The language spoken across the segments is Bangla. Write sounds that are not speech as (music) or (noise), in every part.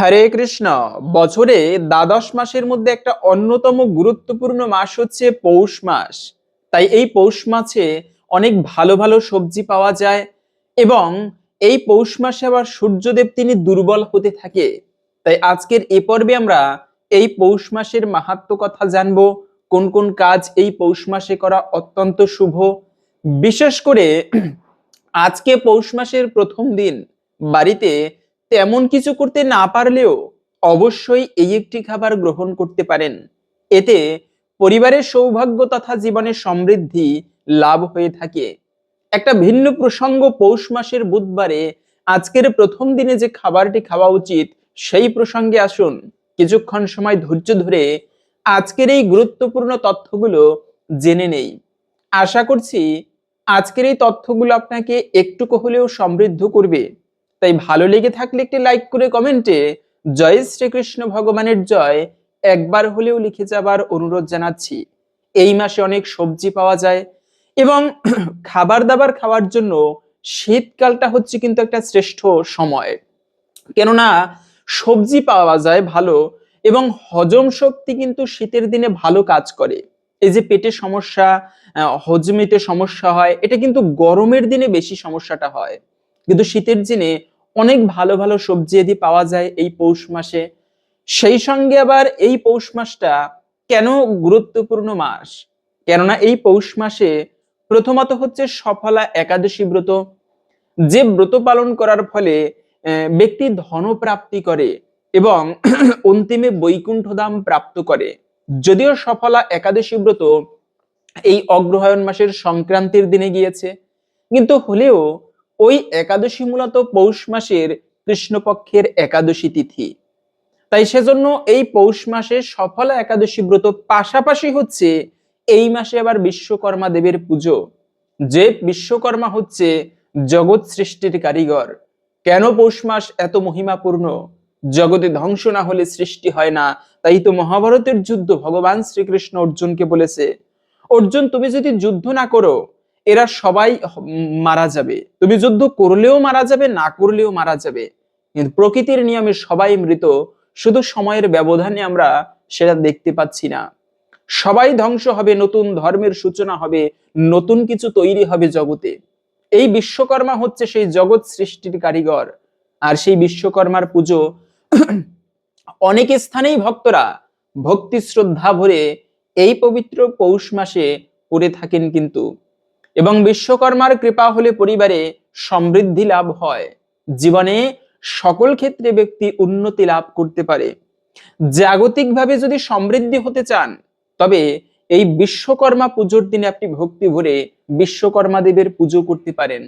হরে কৃষ্ণ, বছরে দ্বাদশ মাসের মধ্যে একটা অন্যতম গুরুত্বপূর্ণ মাস হচ্ছে পৌষ মাস। তাই এই পৌষ মাসে অনেক ভালো ভালো সবজি পাওয়া যায় এবং এই পৌষ মাসে আবার সূর্যদেব তিনি দুর্বল হতে থাকে। তাই আজকের এ পর্বে আমরা এই পৌষ মাসের মাহাত্ম কথা জানব, কোন কোন কাজ এই পৌষ মাসে করা অত্যন্ত শুভ। বিশেষ করে আজকে পৌষ মাসের প্রথম দিন, বাড়িতে তেমন কিছু করতে না পারলেও অবশ্যই এই একটি খাবার গ্রহণ করতে পারেন। এতে পরিবারের সৌভাগ্য তথা জীবনের সমৃদ্ধি লাভ হয়ে থাকে। একটা ভিন্ন প্রসঙ্গ পৌষ মাসের বুধবারে আজকের প্রথম দিনে যে খাবারটি খাওয়া উচিত, সেই প্রসঙ্গে আসুন। কিছুক্ষণ সময় ধৈর্য ধরে আজকের এই গুরুত্বপূর্ণ তথ্যগুলো জেনে নেই। আশা করছি আজকের এই তথ্যগুলো আপনাকে একটুকু হলেও সমৃদ্ধ করবে। তাই ভালো লেগে থাকলে একটি লাইক করে কমেন্টে জয় শ্রীকৃষ্ণ ভগবানের জয় একবার হলেও লিখে যাবার অনুরোধ জানাচ্ছি। এই মাসে অনেক সবজি পাওয়া যায় এবং (clears throat) খাবার দাবার খাওয়ার জন্য শীতকালটা হচ্ছে কিন্তু একটা শ্রেষ্ঠ সময়। কেননা সবজি পাওয়া যায় ভালো এবং হজম শক্তি কিন্তু শীতের দিনে ভালো কাজ করে। এই যে পেটে সমস্যা হজমিতে সমস্যা হয়, এটা কিন্তু গরমের দিনে বেশি সমস্যাটা হয়। কিন্তু শীতের দিনে অনেক ভালো ভালো সবজি যদি পাওয়া যায় এই পৌষ মাসে, সেই সঙ্গে আবার এই পৌষ মাসটা কেন গুরুত্বপূর্ণ মাস? কেননা এই পৌষ মাসে প্রথমত হচ্ছে সফলা একাদশী ব্রত। যে ব্রত পালন করার ফলে ব্যক্তি ধনপ্রাপ্তি করে এবং (clears throat) অন্তিমে বৈকুণ্ঠ ধাম প্রাপ্ত করে। যদিও সফলা একাদশী ব্রত এই অগ্রহায়ণ মাসের সংক্রান্তির দিনে গিয়েছে, কিন্তু হলেও ওই একাদশী মূলত পৌষ মাসের কৃষ্ণপক্ষের একাদশী তিথি। তাই সেজন্য এই পৌষ মাসে সফলা একাদশী ব্রত পাশাপাশি হচ্ছে এই মাসে আবার বিশ্বকর্মা দেবের পুজো। যে বিশ্বকর্মা হচ্ছে জগৎ সৃষ্টির কারিগর। কেন পৌষ মাস এত মহিমাপূর্ণ? জগতে ধ্বংস না হলে সৃষ্টি হয় না। তাই তো মহাভারতের যুদ্ধ ভগবান শ্রীকৃষ্ণ অর্জুনকে বলেছে, অর্জুন, তুমি যদি যুদ্ধ না করো এরা সবাই মারা যাবে। তুমি যুদ্ধ করলেও মারা যাবে, না করলেও মারা যাবে। কিন্তু প্রকৃতির নিয়মে সবাই মৃত, শুধু সময়ের ব্যবধানে আমরা সেটা দেখতে পাচ্ছি না। সবাই ধ্বংস হবে, নতুন ধর্মের সূচনা হবে, নতুন কিছু তৈরি হবে জগতে। এই বিশ্বকর্মা হচ্ছে সেই জগৎ সৃষ্টির কারিগর। আর সেই বিশ্বকর্মার পুজো (clears throat) অনেক স্থানেই ভক্তরা ভক্তি শ্রদ্ধা ভরে এই পবিত্র পৌষ মাসে করে থাকেন কিন্তু। এবং বিশ্বকর্মার কৃপা হলে পরিবারে সমৃদ্ধি লাভ হয়। জীবনে সকল ক্ষেত্রে ব্যক্তি উন্নতি লাভ করতে পারে। জাগতিকভাবে যদি সমৃদ্ধি হতে চান, তবে এই বিশ্বকর্মা পুজোর দিনে আপনি ভক্তি ভরে বিশ্বকর্মা দেবের পুজো করতে পারেন।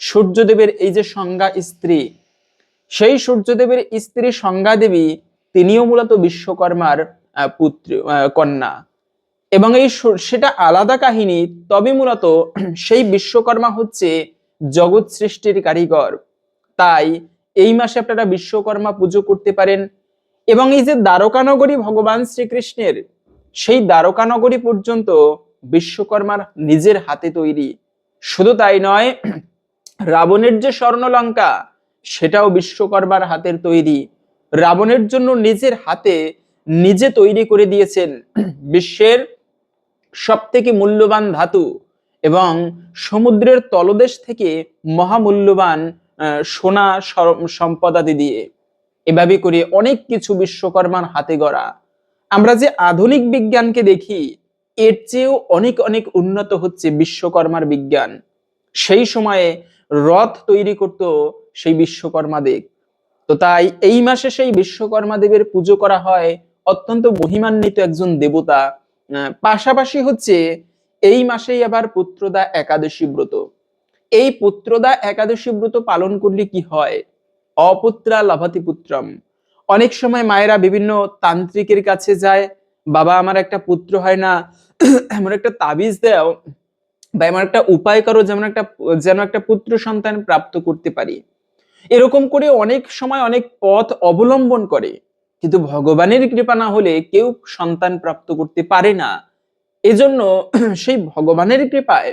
সূর্যদেবের এই যে সংজ্ঞা স্ত্রী, সেই সূর্যদেবের স্ত্রী সংজ্ঞা দেবী তিনিও মূলত বিশ্বকর্মার পুত্র কন্যা। এবং এই সেটা আলাদা কাহিনী, তবে মূলত সেই বিশ্বকর্মা হচ্ছে জগৎ সৃষ্টির কারিগর। তাই এই মাসে আপনারা বিশ্বকর্মা পুজো করতে পারেন এবং এই যে দ্বারকানগরী ভগবান শ্রীকৃষ্ণের, সেই দ্বারকানগরী পর্যন্ত বিশ্বকর্মার নিজের হাতে তৈরি। শুধু তাই নয়, রাবণের যে স্বর্ণলঙ্কা, সেটাও বিশ্বকর্মার হাতের তৈরি। রাবণের জন্য নিজের হাতে নিজে তৈরি করে দিয়েছেন বিশ্বের সব থেকে মূল্যবান ধাতু এবং সমুদ্রের তলদেশ থেকে মহামূল্যবান সোনা সম্পদাদি দিয়ে। এভাবে করে অনেক কিছু বিশ্বকর্মার হাতে গড়া। আমরা যে আধুনিক বিজ্ঞানকে দেখি, এর চেয়েও অনেক অনেক উন্নত হচ্ছে বিশ্বকর্মার বিজ্ঞান। সেই সময়ে রথ তৈরি করত সেই বিশ্বকর্মা দেব। তো তাই এই মাসে সেই বিশ্বকর্মা দেবের পুজো করা হয় অত্যন্ত মহিমান্বিত একজন দেবতা পাশাপাশি হচ্ছে এই মাসেই আবার পুত্রদা একাদশী ব্রত। এই পুত্রদা একাদশী ব্রত পালন করলে কি হয়? অপুত্রা লাভাতি পুত্রম অনেক সময় মায়েরা বিভিন্ন তান্ত্রিকের কাছে যায়, বাবা, আমার একটা পুত্র হয় না, এমন একটা তাবিজ দেও, বা এমন একটা উপায় করো যেমন একটা, যেন একটা পুত্র সন্তান প্রাপ্ত করতে পারি। এরকম করে অনেক সময় অনেক পথ অবলম্বন করে। কিন্তু ভগবানের কৃপা না হলে কেউ সন্তান প্রাপ্ত করতে পারে না। এজন্য (clears throat) সেই ভগবানের কৃপায়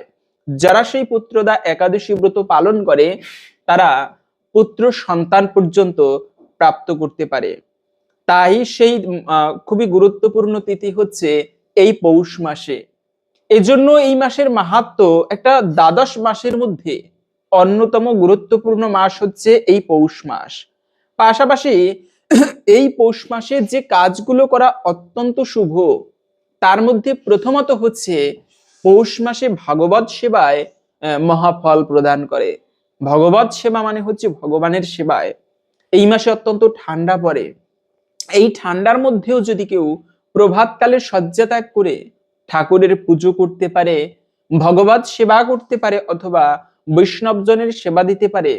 যারা সেই পুত্রদা একাদশী ব্রত পালন করে, তারা পুত্র সন্তান পর্যন্ত প্রাপ্ত করতে পারে। তাই সেই খুবই গুরুত্বপূর্ণ তিথি হচ্ছে এই পৌষ মাসে। এজন্য এই মাসের মাহাত্ম একটা দ্বাদশ মাসের মধ্যে অন্যতম গুরুত্বপূর্ণ মাস হচ্ছে এই পৌষ মাস। পাশাপাশি এই পৌষ মাসে যে কাজগুলো করা অত্যন্ত শুভ, তার মধ্যে প্রথমত হচ্ছে পৌষ মাসে ভাগবত সেবায় মহাফল প্রদান করে। ভগবত সেবা মানে হচ্ছে ভগবানের সেবায়। এই মাসে অত্যন্ত ঠান্ডা পড়ে। এই ঠান্ডার মধ্যেও যদি কেউ প্রভাতকালে শয্যা ত্যাগ করে ঠাকুরের পুজো করতে পারে ভগবত সেবা করতে পারে অথবা বৈষ্ণবজনের সেবা দিতে পারে,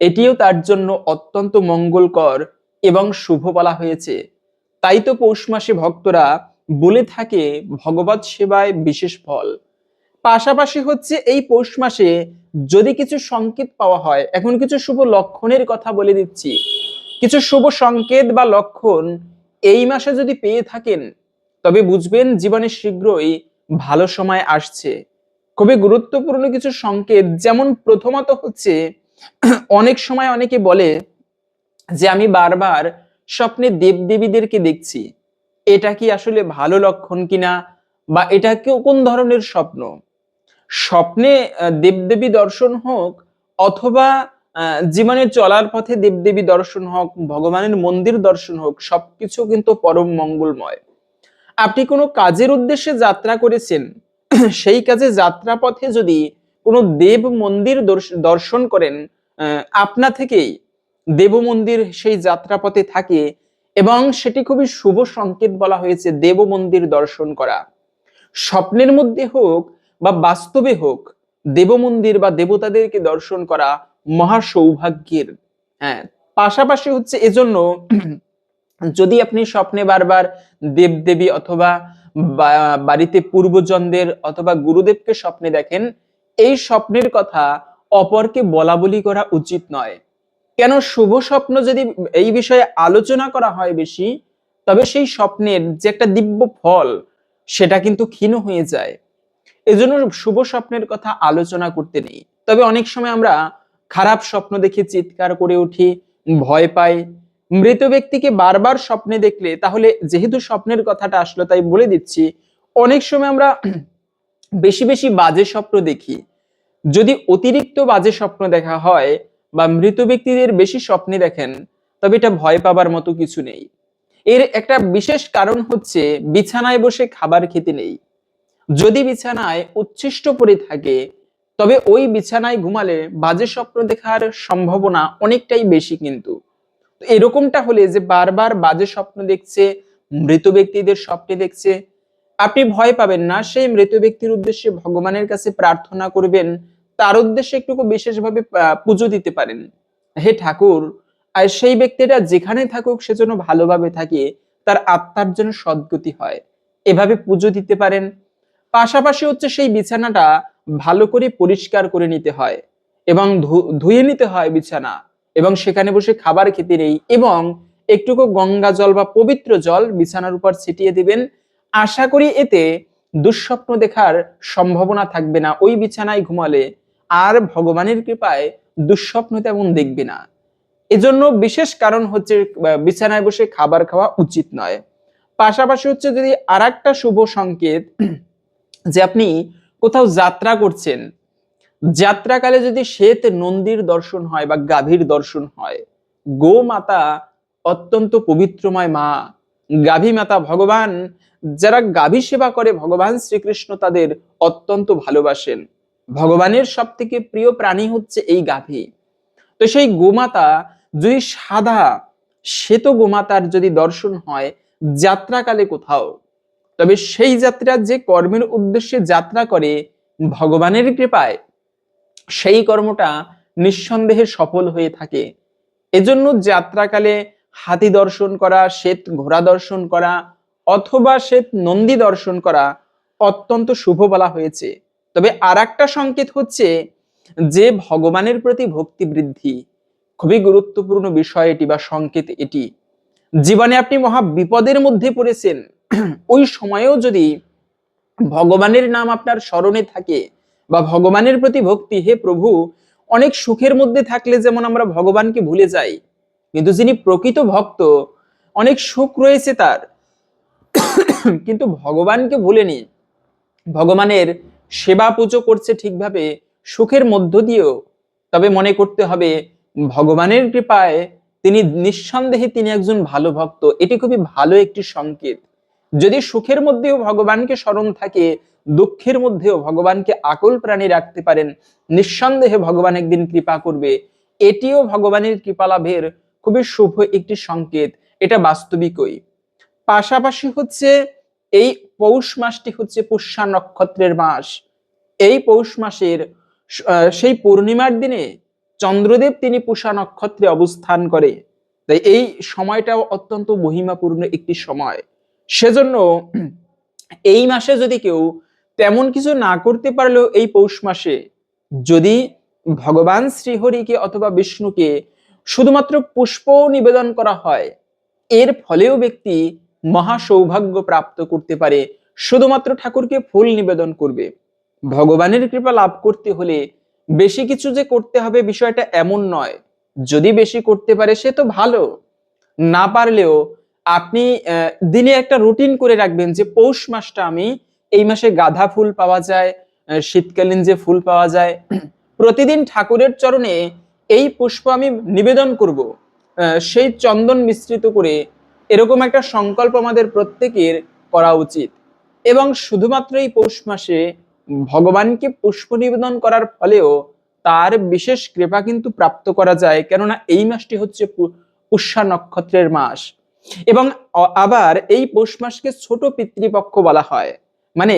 এটিও তার জন্য অত্যন্ত মঙ্গলকর এবং শুভ বলা হয়েছে। তাই তো পৌষ মাসে ভক্তরা বলে থাকে ভগবত সেবায় বিশেষ ফল। পাশাপাশি হচ্ছে এই পৌষ মাসে যদি কিছু সংকেত পাওয়া হয়, এখন কিছু শুভ লক্ষণের কথা বলে দিচ্ছি। কিছু শুভ সংকেত বা লক্ষণ এই মাসে যদি পেয়ে থাকেন, তবে বুঝবেন জীবনে শীঘ্রই ভালো সময় আসছে। খুবই গুরুত্বপূর্ণ কিছু সংকেত, যেমন প্রথমত হচ্ছে, অনেক সময় অনেকে বলে যে আমি বারবার স্বপ্নে দেবদেবীদেরকে দেখছি, এটা কি আসলে ভালো লক্ষণ কিনা বা এটা কি কোন ধরনের স্বপ্ন? স্বপ্নে দেবদেবী দর্শন হোক অথবা জীবনে চলার পথে দেবদেবী দর্শন হোক, ভগবানের মন্দির দর্শন হোক, সবকিছু কিন্তু পরম মঙ্গলময়। আপনি কোনো কাজের উদ্দেশ্যে যাত্রা করেছেন, (clears throat) সেই কাজে যাত্রা পথে যদি কোনো দেব মন্দির দর্শ- দর্শন করেন আপনা থেকেই দেব মন্দির সেই যাত্রাপথে থাকে এবং সেটি খুবই শুভ সংকেত বলা হয়েছে দেব মন্দির দর্শন করা। স্বপ্নের মধ্যে হোক বা বাস্তবে হোক দেব মন্দির বা দেবতাদেরকে দর্শন করা মহা সৌভাগ্যের হ্যাঁ পাশাপাশি হচ্ছে এজন্য যদি আপনি স্বপ্নে বারবার দেবদেবী অথবা বাড়িতে পূর্বজনদের অথবা গুরুদেবকে স্বপ্নে দেখেন, এই স্বপ্নের কথা অপরকে বলা বলি করা উচিত নয়। কেন শুভ স্বপ্ন যদি এই বিষয়ে আলোচনা করা হয় বেশি, তবে সেই স্বপ্নের যে একটা দিব্য ফল, সেটা কিন্তু ক্ষীণ হয়ে যায়। এজন্য শুভ স্বপ্নের কথা আলোচনা করতে নেই। তবে অনেক সময় আমরা খারাপ স্বপ্ন দেখে চিৎকার করে উঠি, ভয় পাই। মৃত ব্যক্তিকে বারবার স্বপ্নে দেখলে, তাহলে যেহেতু স্বপ্নের কথাটা আসলো তাই বলে দিচ্ছি, অনেক সময় আমরা বেশি বেশি বাজে স্বপ্ন দেখি। যদি অতিরিক্ত বাজে স্বপ্ন দেখা হয় বা মৃত ব্যক্তিদের বেশি স্বপ্নে দেখেন, তবে এটা ভয় পাবার মতো কিছু নেই। এর একটা বিশেষ কারণ হচ্ছে বিছানায় বসে খাবার খেতে নেই। যদি বিছানায় উচ্ছিষ্ট পড়ে থাকে, তবে ওই বিছানায় ঘুমালে বাজে স্বপ্ন দেখার সম্ভাবনা অনেকটাই বেশি কিন্তু। এরকমটা হলে যে বারবার বাজে স্বপ্ন দেখছে, মৃত ব্যক্তিদের স্বপ্নে দেখছে, আপনি ভয় পাবেন না। সেই মৃত ব্যক্তির উদ্দেশ্যে ভগবানের কাছে প্রার্থনা করবেন তার উদ্দেশ্যে একটু বিশেষভাবে পুজো দিতে পারেন। হে ঠাকুর, আর সেই ব্যক্তিটা যেখানে থাকুক সেজন্য ভালোভাবে থাকে, তার আত্মার জন্য সদ্গতি হয়। এভাবে পুজো দিতে পারেন। পাশাপাশি হচ্ছে সেই বিছানাটা ভালো করে পরিষ্কার করে নিতে হয় এবং ধুয়ে নিতে হয় বিছানা এবং সেখানে বসে খাবার খেতে নেই এবং একটুকু গঙ্গা জল বা পবিত্র জল বিছানার উপর ছিটিয়ে দিবেন। আশা করি এতে দুঃস্বপ্ন দেখার সম্ভাবনা থাকবে না। ওই বিছানায় ঘুমালে আর ভগবানের কৃপায় দুঃস্বপ্ন তেমন দেখবে না। এজন্য বিশেষ কারণ হচ্ছে বিছানায় বসে খাবার খাওয়া উচিত নয়। পাশাপাশি হচ্ছে যদি আর একটা শুভ সংকেত, (clears throat) যে আপনি কোথাও যাত্রা করছেন, যাত্রাকালে যদি শ্বেত নন্দীর দর্শন হয় বা গাভীর দর্শন হয় গো মাতা অত্যন্ত পবিত্রময় মা, গাভী মাতা ভগবান, যারা গাভী সেবা করে, ভগবান শ্রীকৃষ্ণ তাদের অত্যন্ত ভালোবাসেন। ভগবানের সব থেকে প্রিয় প্রাণী হচ্ছে এই গাভী। তো সেই গোমাতা যদি সাদা শ্বেত গোমাতার যদি দর্শন হয়, যাত্রাকালে কোথাও? তবে সেই যাত্রা যে কর্মের উদ্দেশ্যে যাত্রা করে, ভগবানের কৃপায় সেই কর্মটা নিঃসন্দেহে সফল হয়ে থাকে। এজন্য যাত্রাকালে হাতি দর্শন করা, শ্বেত ঘোড়া দর্শন করা, অথবা শ্বেত নন্দী দর্শন করা অত্যন্ত শুভ বলা হয়েছে। তবে আর একটা সংকেত হচ্ছে যে ভগবানের প্রতি ভক্তি বৃদ্ধি খুবই গুরুত্বপূর্ণ বিষয় এটি বা সংকেত এটি। জীবনে আপনি মহা বিপদের মধ্যে পড়েছেন, ওই সময়েও যদি ভগবানের নাম আপনার স্মরণে থাকে বা ভগবানের প্রতি ভক্তি, হে প্রভু, অনেক সুখের মধ্যে থাকলে যেমন আমরা ভগবানকে ভুলে যাই, কিন্তু যিনি প্রকৃত ভক্ত, অনেক সুখ রয়েছে তার। কিন্তু ভগবানকে ভুলেনি, ভগবানের সেবা পুজো করছে ঠিকভাবে, সুখের মধ্য দিয়েও। তবে মনে করতে হবে, ভগবানের কৃপায় তিনি নিঃসন্দেহে তিনি একজন ভালো ভক্ত। এটি খুবই ভালো একটি সংকেত। যদি সুখের মধ্যেও ভগবানকে স্মরণ থাকে, দুঃখের মধ্যেও ভগবানকে আকল প্রাণী রাখতে পারেন, নিঃসন্দেহে ভগবান একদিন কৃপা করবে। এটিও ভগবানের কৃপা লাভের খুবই শুভ একটি সংকেত, এটা বাস্তবিকই। পাশাপাশি হচ্ছে, এই পৌষ মাসটি হচ্ছে পুষ্যা নক্ষত্রের মাস। এই পৌষ মাসের সেই পূর্ণিমার দিনে চন্দ্রদেব তিনি পুষা নক্ষত্রে অবস্থান করে। তাই এই সময়টাও অত্যন্ত মহিমাপূর্ণ একটি সময়। সেজন্য এই মাসে যদি কেউ তেমন কিছু না করতে পারলেও এই পৌষ মাসে যদি ভগবান শ্রীহরিকে অথবা বিষ্ণুকে শুধুমাত্র পুষ্প নিবেদন করা হয়, এর ফলেও ব্যক্তি মহা সৌভাগ্য প্রাপ্ত করতে পারে। শুধুমাত্র ঠাকুরকে ফুল নিবেদন করবে। ভগবানের কৃপা লাভ করতে হলে বেশি কিছু যে করতে হবে বিষয়টা এমন নয়। যদি বেশি করতে পারে সে তো ভালো। না পারলেও আপনি দিনে একটা রুটিন করে রাখবেন যে পৌষ মাসটা আমি এই মাসে গাঁদা ফুল পাওয়া যায় শীতকালীন যে ফুল পাওয়া যায়, প্রতিদিন ঠাকুরের চরণে এই পুষ্প আমি নিবেদন করব। সেই চন্দন মিশ্রিত করে এরকম একটা সংকল্প আমাদের প্রত্যেকের করা উচিত। এবং শুধুমাত্র এই পৌষ মাসে ভগবানকে পুষ্প নিবেদন করার ফলেও তার বিশেষ কৃপা কিন্তু প্রাপ্ত করা যায়, কেননা এই মাসটি হচ্ছে পুষ্যা নক্ষত্রের মাস। এবং আবার এই পৌষ মাসকে ছোট পিতৃপক্ষ বলা হয়। মানে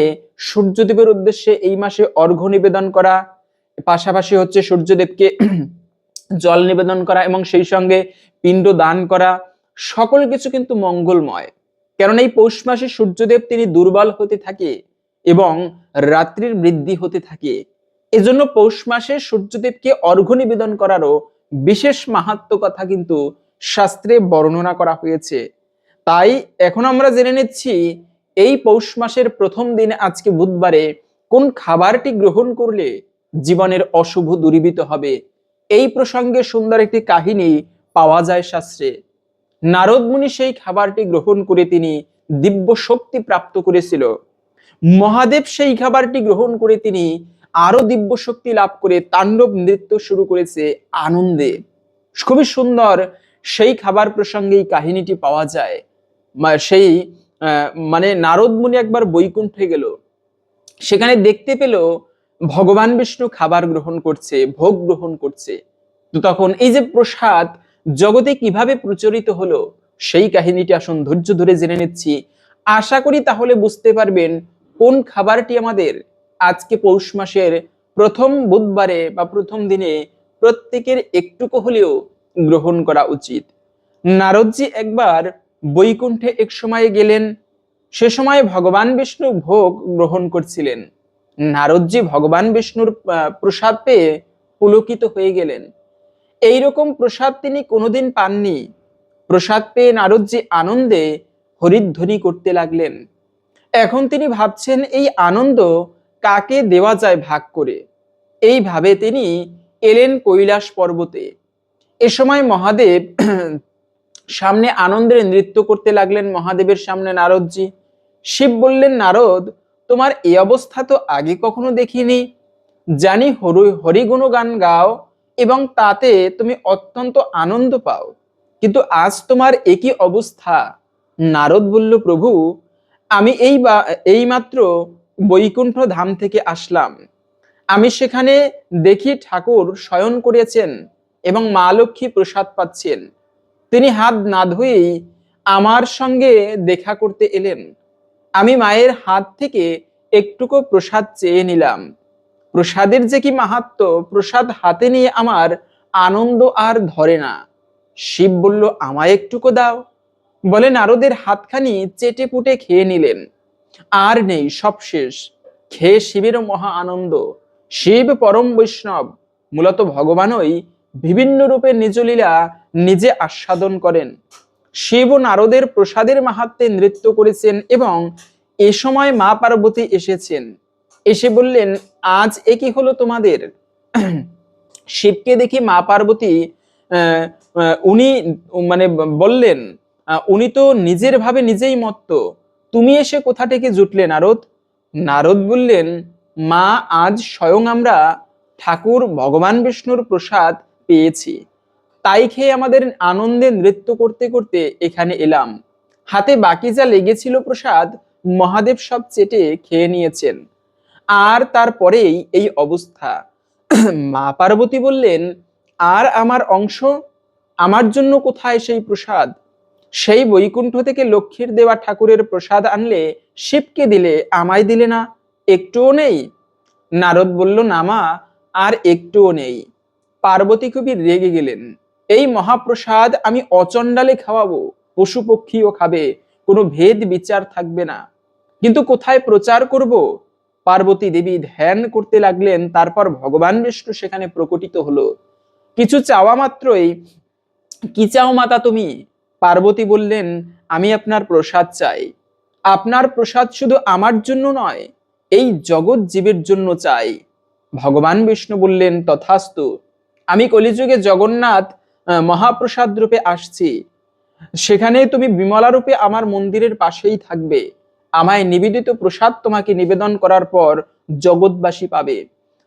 সূর্যদেবের উদ্দেশ্যে এই মাসে অর্ঘ্য নিবেদন করা, পাশাপাশি হচ্ছে সূর্যদেবকে (clears throat) জল নিবেদন করা এবং সেই সঙ্গে পিণ্ড দান করা সকল কিছু কিন্তু মঙ্গলময়। কারণ এই পৌষ মাসে সূর্যদেব তিনি দুর্বল হতে থাকে এবং রাত্রির বৃদ্ধি হতে থাকে। এজন্য পৌষ মাসে সূর্যদেবকে অর্ঘ্য নিবেদন করারও বিশেষ মাহাত্ম কথা কিন্তু শাস্ত্রে বর্ণনা করা হয়েছে। তাই এখন আমরা জেনে নিচ্ছি, এই পৌষ মাসের প্রথম দিন আজকে বুধবারে কোন খাবারটি গ্রহণ করলে জীবনের অশুভ দূরীভূত হবে? এই প্রসঙ্গে সুন্দর একটি কাহিনী পাওয়া যায় শাস্ত্রে। নারদ মুনি সেই খাবারটি গ্রহণ করে তিনি দিব্য শক্তি প্রাপ্ত করেছিল। মহাদেব সেই খাবারটি গ্রহণ করে তিনি আরও দিব্য শক্তি লাভ করে তাণ্ডব নৃত্য শুরু করেছে আনন্দে। খুবই সুন্দর সেই খাবার প্রসঙ্গে এই কাহিনীটি পাওয়া যায়। সেই আহ, মানে নারদ মুনি একবার বৈকুণ্ঠে গেল। সেখানে দেখতে পেল ভগবান বিষ্ণু খাবার গ্রহণ করছে ভোগ গ্রহণ করছে। তো তখন এই যে প্রসাদ জগতে কীভাবে প্রচলিত হলো, সেই কাহিনীটি আসুন ধৈর্য ধরে জেনে নিচ্ছি। আশা করি তাহলে বুঝতে পারবেন কোন খাবারটি আমাদের আজকে পৌষ মাসের প্রথম বুধবারে বা প্রথম দিনে প্রত্যেকের একটুকু হলেও গ্রহণ করা উচিত। নারদজি একবার বৈকুণ্ঠে এক সময় গেলেন, সে সময় ভগবান বিষ্ণু ভোগ গ্রহণ করছিলেন। নারদজি ভগবান বিষ্ণুর প্রসাদ পেয়ে পুলকিত হয়ে গেলেন। এইরকম প্রসাদ তিনি কোনোদিন পাননি। প্রসাদ পেয়ে নারদজি আনন্দে হরিধ্বনি করতে লাগলেন। এখন তিনি ভাবছেন, এই আনন্দ কাকে দেওয়া যায় ভাগ করে? এইভাবে তিনি এলেন কৈলাস পর্বতে। এ সময় মহাদেব (clears throat) সামনে আনন্দের নৃত্য করতে লাগলেন মহাদেবের সামনে নারদজি। শিব বললেন, নারদ, তোমার এই অবস্থা তো আগে কখনো দেখিনি। জানি হরি হরিগুণ গান গাও এবং তাতে তুমি অত্যন্ত আনন্দ পাও। কিন্তু আজ তোমার একই অবস্থা। নারদ বলল, প্রভু, আমি এই বা, এইমাত্র বৈকুণ্ঠ ধাম থেকে আসলাম। আমি সেখানে দেখি ঠাকুর শয়ন করেছেন এবং মা লক্ষ্মী প্রসাদ পাচ্ছেন। তিনি হাত না ধুয়েই আমার সঙ্গে দেখা করতে এলেন। আমি মায়ের হাত থেকে একটুকু প্রসাদ চেয়ে নিলাম। প্রসাদের যে কি মাহাত্ম, প্রসাদ হাতে নিয়ে আমার আনন্দ আর ধরে না। শিব বলল, আমায় একটুকু দাও। বলে নারদের হাতখানি চেটে পুটে খেয়ে নিলেন। আর নেই, সব শেষ। খেয়ে শিবেরও মহা আনন্দ। শিব পরম বৈষ্ণব। মূলত ভগবানই বিভিন্ন রূপে নিজলীলা নিজে আস্বাদন করেন। শিব ও নারদের প্রসাদের মাহাত্মে নৃত্য করেছেন এবং এ সময় মা পার্বতী এসেছেন। এসে বললেন, আজ এ কি হলো তোমাদের? (clears throat) শিবকে দেখি মা পার্বতী উনি মানে বললেন উনি তো নিজের ভাবে নিজেই মত্ত। তুমি এসে কোথা থেকে জুটলে নারদ? নারদ বললেন, মা, আজ স্বয়ং আমরা ঠাকুর ভগবান বিষ্ণুর প্রসাদ পেয়েছি। তাই খেয়ে আমাদের আনন্দে নৃত্য করতে করতে এখানে এলাম। হাতে বাকি যা লেগেছিল প্রসাদ মহাদেব সব চেটে খেয়ে নিয়েছেন। আর তারপরেই এই অবস্থা। মা পার্বতী বললেন, আর আমার অংশ? আমার জন্য কোথায় সেই প্রসাদ? সেই বৈকুণ্ঠ থেকে লক্ষ্মীর দেওয়া ঠাকুরের প্রসাদ আনলে শিবকে দিলে আমায় দিলে না? একটুও নেই? নারদ বলল, না মা, আর একটুও নেই। পার্বতী খুবই রেগে গেলেন, এই মহাপ্রসাদ আমি অচণ্ডালে খাওয়াবো। পশু পক্ষীও খাবে, কোনো ভেদ বিচার থাকবে না। কিন্তু কোথায় প্রচার করব? পার্বতী দেবী ধ্যান করতে লাগলেন, তারপর ভগবান বিষ্ণু সেখানে প্রকটিত হলো। কিছু চাওয়া মাত্রই, কি চাও মাতা তুমি? পার্বতী বললেন, আমি আপনার প্রসাদ চাই। আপনার প্রসাদ শুধু আমার জন্য নয়, এই জগৎ জীবের জন্য চাই। ভগবান বিষ্ণু বললেন, তথাস্তু, আমি কলিযুগে জগন্নাথ মহাপ্রসাদ রূপে আসছি। সেখানে তুমি বিমলা রূপে আমার মন্দিরের পাশেই থাকবে। আমায় নিবেদিত প্রসাদ তোমাকে নিবেদন করার পর জগৎবাসী পাবে।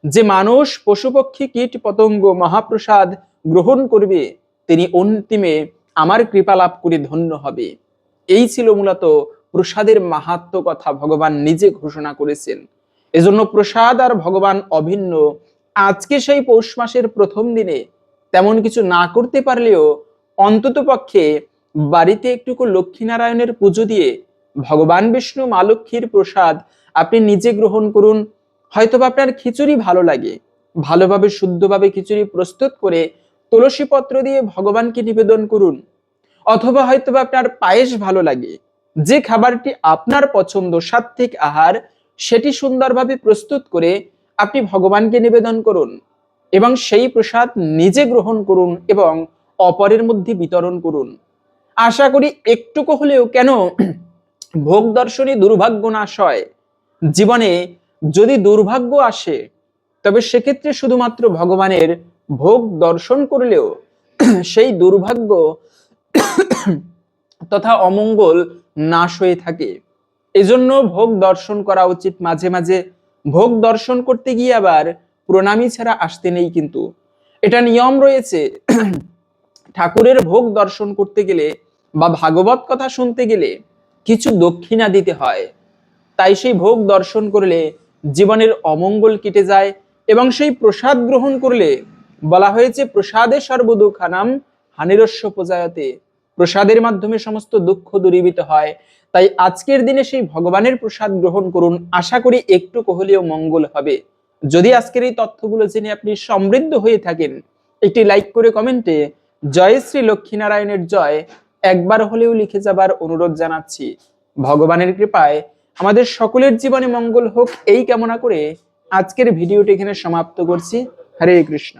যে মানুষ পশুপক্ষী কীট পতঙ্গ মহাপ্রসাদ গ্রহণ করবে, তিনি অন্তিমে আমার কৃপা লাভ করে ধন্য হবে। এই ছিল মূলত প্রসাদের মাহাত্ম কথা ভগবান নিজে ঘোষণা করেছেন। এজন্য প্রসাদ আর ভগবান অভিন্ন। আজকে সেই পৌষ মাসের প্রথম দিনে তেমন কিছু না করতে পারলেও অন্তত পক্ষে বাড়িতে একটুকু লক্ষ্মীনারায়ণের পুজো দিয়ে ভগবান বিষ্ণু, মা লক্ষ্মীর প্রসাদ আপনি নিজে গ্রহণ করুন। হয়তোবা আপনার খিচুড়ি ভালো লাগে। ভালোভাবে, শুদ্ধভাবে খিচুড়ি প্রস্তুত করে তুলসী পত্র দিয়ে ভগবানকে নিবেদন করুন। অথবা হয়তোবা আপনার পায়েস ভালো লাগে। যে খাবারটি আপনার পছন্দ, সাত্ত্বিক আহার, সেটি সুন্দরভাবে প্রস্তুত করে আপনি ভগবানকে নিবেদন করুন এবং সেই প্রসাদ নিজে গ্রহণ করুন এবং অপরের মধ্যে বিতরণ করুন। আশা করি একটুকু হলেও কেন ভোগ দর্শনী দুর্ভাগ্য নাশ হয় জীবনে যদি দুর্ভাগ্য আসে, তবে সেক্ষেত্রে শুধুমাত্র ভগবানের ভোগ দর্শন করলেও সেই দুর্ভাগ্য তথা অমঙ্গল নাশ হয়ে থাকে। এজন্য ভোগ দর্শন করা উচিত মাঝে মাঝে। ভোগ দর্শন করতে গিয়ে আবার প্রণামী ছাড়া আসতে নেই কিন্তু। এটা নিয়ম রয়েছে। ঠাকুরের ভোগ দর্শন করতে গেলে বা ভাগবত কথা শুনতে গেলে কিছু দক্ষিণা দিতে হয়। তাই সেই ভোগ দর্শন করলে জীবনের অমঙ্গল কেটে যায় এবং সেই প্রসাদ গ্রহণ করলে বলা হয়েছে প্রসাদে সর্বদুঃখানাম হানিরস্য প্রজায়তে। প্রসাদের মাধ্যমে সমস্ত দুঃখ দূরীভূত হয়। তাই আজকের দিনে সেই ভগবানের প্রসাদ গ্রহণ করুন। আশা করি একটু হলেও মঙ্গল হবে। যদি আজকের এই তথ্যগুলো জেনে আপনি সমৃদ্ধ হয়ে থাকেন, একটি লাইক করে কমেন্টে জয় শ্রী লক্ষ্মীনারায়ণের জয়। একবার হলেও লিখে যাবার অনুরোধ জানাচ্ছি। ভগবানের কৃপায় আমাদের সকলের জীবনে মঙ্গল হোক, এই কামনা করে আজকের ভিডিওটি এখানে সমাপ্ত করছি। হরে কৃষ্ণ।